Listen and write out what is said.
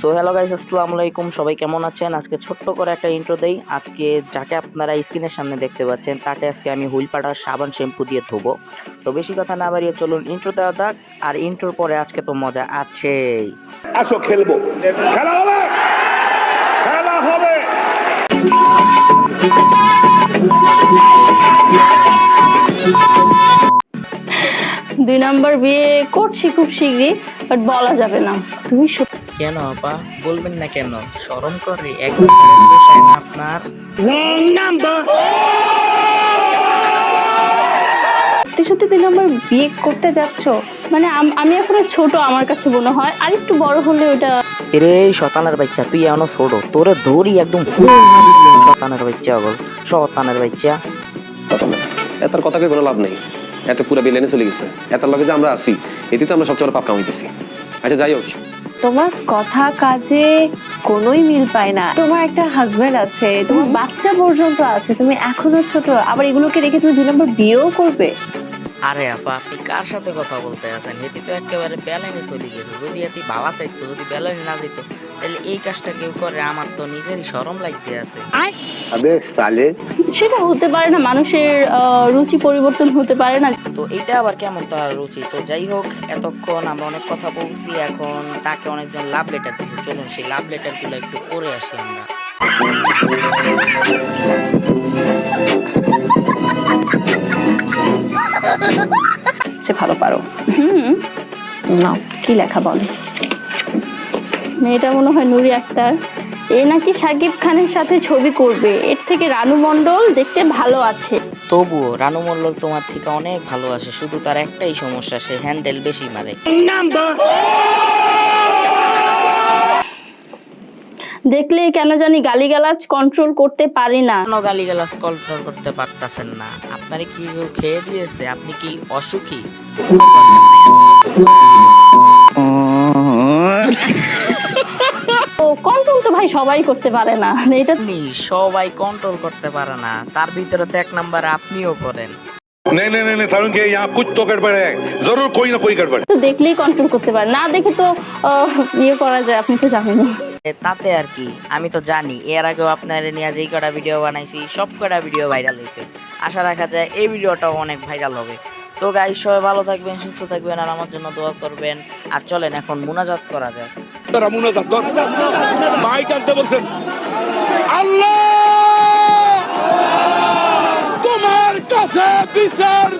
So hello guys আসসালামু আলাইকুম। সবাই কেমন আছেন? আজকে ছোট্ট করে একটা ইন্ট্রো দেই। আজকে যাকে আপনারা স্ক্রিনের সামনে দেখতে পাচ্ছেন তাকে আজকে আমি হুইল পাটার সাবান শ্যাম্পু দিয়ে ধোবো। তো বেশি কথা না বাড়িয়ে চলুন ইন্ট্রো দেওয়া যাক। আর ইন্ট্রোর পরে আজকে তো মজা আছেই। আসো খেলব। খেলা হবে! খেলা হবে! দুই নাম্বার বিয়ে করছি খুব শীঘ্রই বাট বলা যাবে না। তুমি সত্যি কেন আপা? বলবেন না কেন? শরম করে একবার আপনার। সত্যি বিয়ে করতে যাচ্ছ মানে আমি এখনও ছোট আমার কাছে মনে হয়। আর একটু বড় হলে ওটা রে শতানের বাচ্চা তুই এখনও ছোট। তোরে ধরি একদম শতানের বাচ্চা বল শতানের বাচ্চা। এতার কথা কই কোনো লাভ নেই। এত পুরো বিলেনে চলে গেছে। এতার লগে যে আমরা আছি এতে তো আমরা সবচেয়ে বড় পাপ কামাইতেছি। আচ্ছা যাই হোক। তোমার কথা কাজে কোনোই মিল পায় না। তোমার একটা হাজবেন্ড আছে তোমার বাচ্চা পর্যন্ত আছে তুমি এখনও ছোট আবার এগুলোকে রেখে তুমি দুই নম্বর বিয়েও করবে। আরে আফা আপনি কার সাথে কথা বলতে আছেন? হেতি তো একেবারে বেলাইনে চলে গেছে। যদি এটি ভালো থাকতো যদি বেলাইনে না যেত তাহলে এই কাজটা কেউ করে আমার তো নিজেরই শরম লাগতে আছে। সেটা হতে পারে না মানুষের আহ, রুচি পরিবর্তন হতে পারে না। তো এটা আবার কেমন তার রুচি? তো যাই হোক এতক্ষণ আমরা অনেক কথা বলছি এখন তাকে অনেকজন লাভ লেটার দিচ্ছে চলুন সেই লাভ লেটারগুলো একটু পড়ে আসি আমরা। যে ভালো পারো। হুম। না কি লেখা বল। মেয়েটা মনে হয় নুরি আক্তার। এ নাকি সাকিব খানের সাথে ছবি করবে। এর থেকে রানু মণ্ডল দেখতে ভালো আছে। তবুও রানু মন্ডল তোমার থেকে অনেক ভালো আছে। শুধু তার একটাই সমস্যা সে হ্যান্ডেল বেশি মারে। দেখলে কেন জানি গালিগালাজ কন্ট্রোল করতে পারি না কেন গালিগালাজ কন্ট্রোল করতে পারতাছেন না আপনারে কি কেউ খেয়ে দিয়েছে আপনি কি অসুখী তো কন্ট্রোল তো ভাই সবাই করতে পারে না এটা আপনি সবাই কন্ট্রোল করতে পারে না তার ভিতরে তো এক নাম্বার আপনিও করেন नहीं नहीं नहीं नहीं सारुण के यहाँ कुछ तो गड़बड़ है जरूर कोई ना कोई गड़बड़ তো দেখলেই কন্ট্রোল করতে পারে না দেখে তো আহ, ইয়ে করা যায় আপনি তো জানেনই এ, তাতে আর কি, আমি তো জানি। এর আগেও আপনার নিয়ে যেই কটা ভিডিও বানাইছি, সব কটা ভিডিও ভাইরাল হয়েছে আশা রাখা যায় এই ভিডিওটাও অনেক ভাইরাল হবে। তো গাই সবাই ভালো থাকবেন, সুস্থ থাকবেন, আর আমার জন্য দোয়া করবেন। আর চলেন এখন মুনাজাত করা যাক। আল্লাহ, তোমার কাছে বিচার